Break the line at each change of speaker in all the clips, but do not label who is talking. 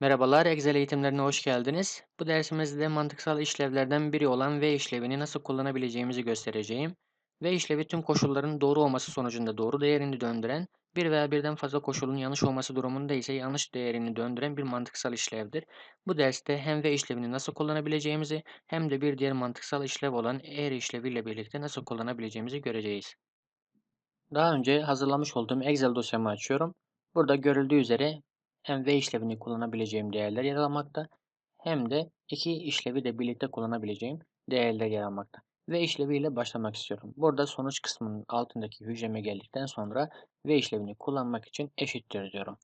Merhabalar, Excel eğitimlerine hoş geldiniz. Bu dersimizde mantıksal işlevlerden biri olan V işlevini nasıl kullanabileceğimizi göstereceğim. V işlevi tüm koşulların doğru olması sonucunda doğru değerini döndüren, bir veya birden fazla koşulun yanlış olması durumunda ise yanlış değerini döndüren bir mantıksal işlevdir. Bu derste hem V işlevini nasıl kullanabileceğimizi hem de bir diğer mantıksal işlev olan eğer işleviyle birlikte nasıl kullanabileceğimizi göreceğiz. Daha önce hazırlamış olduğum Excel dosyamı açıyorum. Burada görüldüğü üzere hem V işlevini kullanabileceğim değerler yer almakta hem de iki işlevi de birlikte kullanabileceğim değerler yer almakta. V işleviyle başlamak istiyorum. Burada sonuç kısmının altındaki hücreme geldikten sonra V işlevini kullanmak için eşittir diyorum.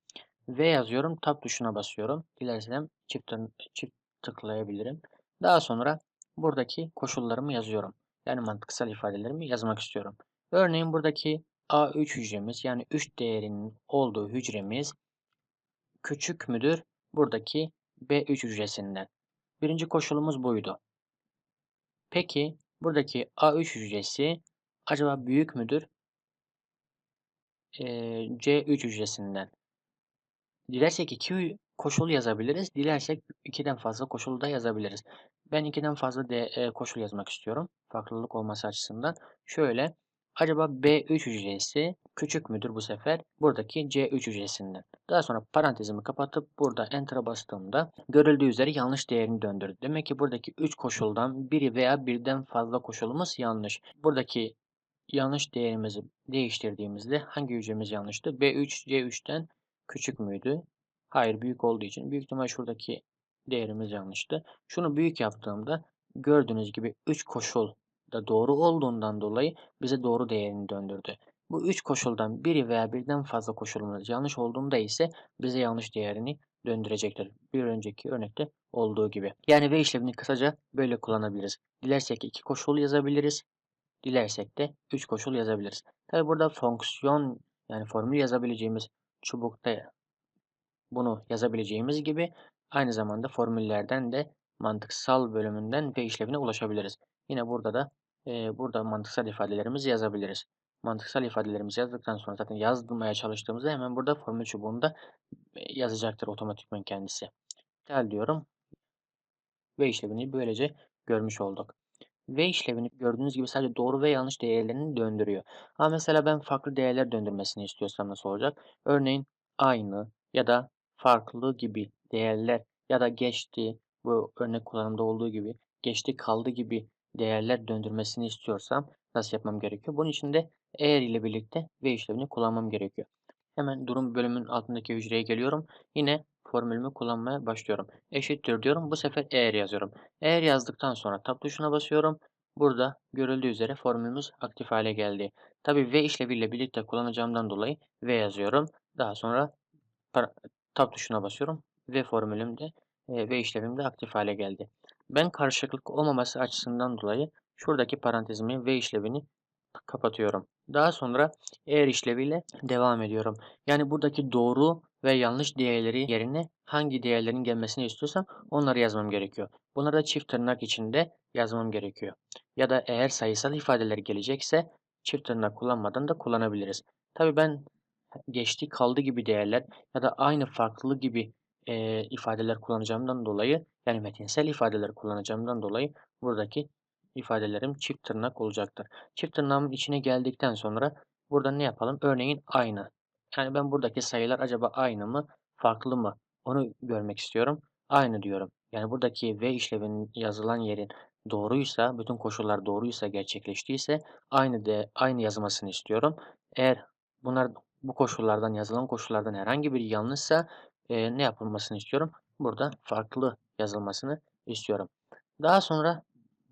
V yazıyorum, tab tuşuna basıyorum. Dilersem çift, çift tıklayabilirim. Daha sonra buradaki koşullarımı yazıyorum. Yani mantıksal ifadelerimi yazmak istiyorum. Örneğin buradaki A3 hücremiz yani 3 değerinin olduğu hücremiz küçük müdür buradaki B3 hücresinden. Birinci koşulumuz buydu. Peki buradaki A3 hücresi acaba büyük müdür ee, C3 hücresinden? Dilersek iki koşul yazabiliriz. Dilersek ikiden fazla koşul da yazabiliriz. Ben ikiden fazla de, e, koşul yazmak istiyorum. Farklılık olması açısından. Şöyle Acaba B3 hücresi küçük müdür bu sefer buradaki C3 hücresinden. Daha sonra parantezimi kapatıp burada Enter'a bastığımda görüldüğü üzere yanlış değerini döndürdü. Demek ki buradaki 3 koşuldan biri veya birden fazla koşulumuz yanlış. Buradaki yanlış değerimizi değiştirdiğimizde hangi hücremiz yanlıştı? B3 C3'ten küçük müydü? Hayır büyük olduğu için büyük ihtimal şuradaki değerimiz yanlıştı. Şunu büyük yaptığımda gördüğünüz gibi 3 koşul da doğru olduğundan dolayı bize doğru değerini döndürdü. Bu üç koşuldan biri veya birden fazla koşulumuz yanlış olduğunda ise bize yanlış değerini döndürecektir. Bir önceki örnekte olduğu gibi. Yani V işlemini kısaca böyle kullanabiliriz. Dilersek iki koşul yazabiliriz. Dilersek de üç koşul yazabiliriz. Tabi burada fonksiyon yani formül yazabileceğimiz çubukta bunu yazabileceğimiz gibi aynı zamanda formüllerden de mantıksal bölümünden V işlevine ulaşabiliriz. Yine burada da burada mantıksal ifadelerimizi yazabiliriz. Mantıksal ifadelerimizi yazdıktan sonra zaten yazmaya çalıştığımızda hemen burada formül çubuğunda yazacaktır otomatikman kendisi. Tel diyorum. V işlevini böylece görmüş olduk. V işlevini gördüğünüz gibi sadece doğru ve yanlış değerlerini döndürüyor. Ama mesela ben farklı değerler döndürmesini istiyorsam nasıl olacak? Örneğin aynı ya da farklı gibi değerler ya da geçti bu örnek kullanımda olduğu gibi geçti kaldı gibi değerler döndürmesini istiyorsam nasıl yapmam gerekiyor? Bunun için de eğer ile birlikte ve işlevini kullanmam gerekiyor. Hemen durum bölümünün altındaki hücreye geliyorum. Yine formülümü kullanmaya başlıyorum. Eşittir diyorum. Bu sefer eğer yazıyorum. Eğer yazdıktan sonra tab tuşuna basıyorum. Burada görüldüğü üzere formülümüz aktif hale geldi. Tabi V işleviyle birlikte kullanacağımdan dolayı V yazıyorum. Daha sonra tab tuşuna basıyorum. V formülümde e, V işlevim de aktif hale geldi. Ben karışıklık olmaması açısından dolayı şuradaki parantezimi V işlevini kapatıyorum. Daha sonra eğer işleviyle devam ediyorum. Yani buradaki doğru ve yanlış değerleri yerine hangi değerlerin gelmesini istiyorsam onları yazmam gerekiyor. Bunları da çift tırnak içinde yazmam gerekiyor. Ya da eğer sayısal ifadeler gelecekse çift tırnak kullanmadan da kullanabiliriz. Tabi ben geçti kaldı gibi değerler ya da aynı farklı gibi e, ifadeler kullanacağımdan dolayı yani metinsel ifadeler kullanacağımdan dolayı buradaki ifadelerim çift tırnak olacaktır. Çift tırnağımın içine geldikten sonra burada ne yapalım? Örneğin aynı. Yani ben buradaki sayılar acaba aynı mı, farklı mı? Onu görmek istiyorum. Aynı diyorum. Yani buradaki V işlevinin yazılan yerin doğruysa, bütün koşullar doğruysa, gerçekleştiyse aynı de aynı yazmasını istiyorum. Eğer bunlar bu koşullardan yazılan koşullardan herhangi biri yanlışsa e, ne yapılmasını istiyorum? Burada farklı yazılmasını istiyorum. Daha sonra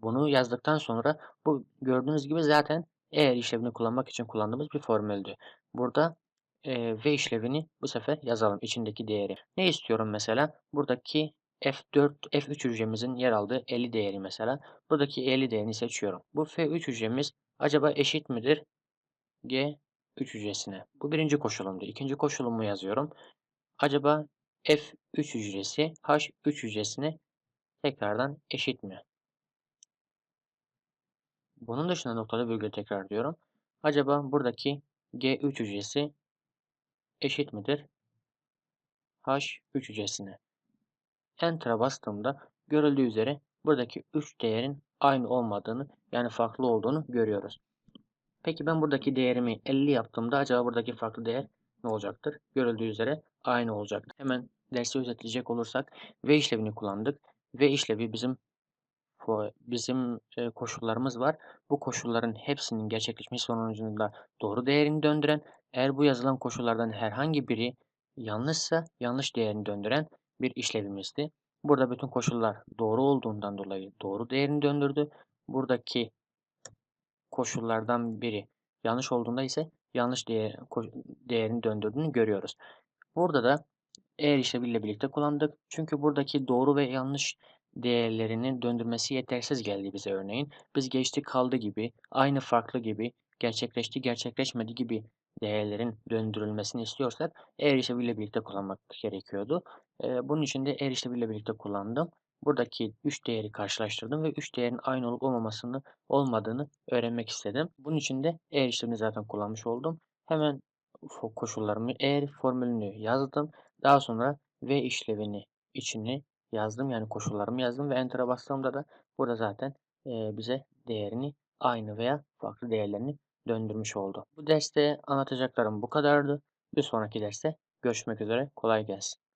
bunu yazdıktan sonra bu gördüğünüz gibi zaten eğer işlevini kullanmak için kullandığımız bir formüldü. Burada e, V işlevini bu sefer yazalım içindeki değeri. Ne istiyorum mesela? Buradaki F4, F3 hücremizin yer aldığı 50 değeri mesela. Buradaki 50 değerini seçiyorum. Bu F3 hücremiz acaba eşit midir? G3 hücresine. Bu birinci koşulumdu. İkinci koşulumu yazıyorum. Acaba F3 hücresi H3 hücresine tekrardan eşit mi? Bunun dışında noktada virgül tekrar diyorum. Acaba buradaki G3 hücresi eşit midir? H3 hücresine. Enter'a bastığımda görüldüğü üzere buradaki 3 değerin aynı olmadığını yani farklı olduğunu görüyoruz. Peki ben buradaki değerimi 50 yaptığımda acaba buradaki farklı değer ne olacaktır? Görüldüğü üzere aynı olacaktır. Hemen dersi özetleyecek olursak V işlevini kullandık. V işlevi bizim bizim e, koşullarımız var. Bu koşulların hepsinin gerçekleşmesi sonucunda doğru değerini döndüren, eğer bu yazılan koşullardan herhangi biri yanlışsa yanlış değerini döndüren bir işlevimizdi. Burada bütün koşullar doğru olduğundan dolayı doğru değerini döndürdü. Buradaki koşullardan biri yanlış olduğunda ise yanlış değer, değerini döndürdüğünü görüyoruz. Burada da eğer işleviyle birlikte kullandık. Çünkü buradaki doğru ve yanlış değerlerini döndürmesi yetersiz geldi bize örneğin. Biz geçti kaldı gibi, aynı farklı gibi, gerçekleşti gerçekleşmedi gibi değerlerin döndürülmesini istiyorsak eğer işleviyle birlikte kullanmak gerekiyordu. Ee, bunun için de eğer işleviyle birlikte kullandım. Buradaki 3 değeri karşılaştırdım ve 3 değerin aynı olup olmamasını olmadığını öğrenmek istedim. Bunun için de eğer işlemini zaten kullanmış oldum. Hemen koşullarımı eğer formülünü yazdım. Daha sonra ve işlevini içini yazdım. Yani koşullarımı yazdım ve enter'a bastığımda da burada zaten e, bize değerini aynı veya farklı değerlerini döndürmüş oldu. Bu derste anlatacaklarım bu kadardı. Bir sonraki derste görüşmek üzere. Kolay gelsin.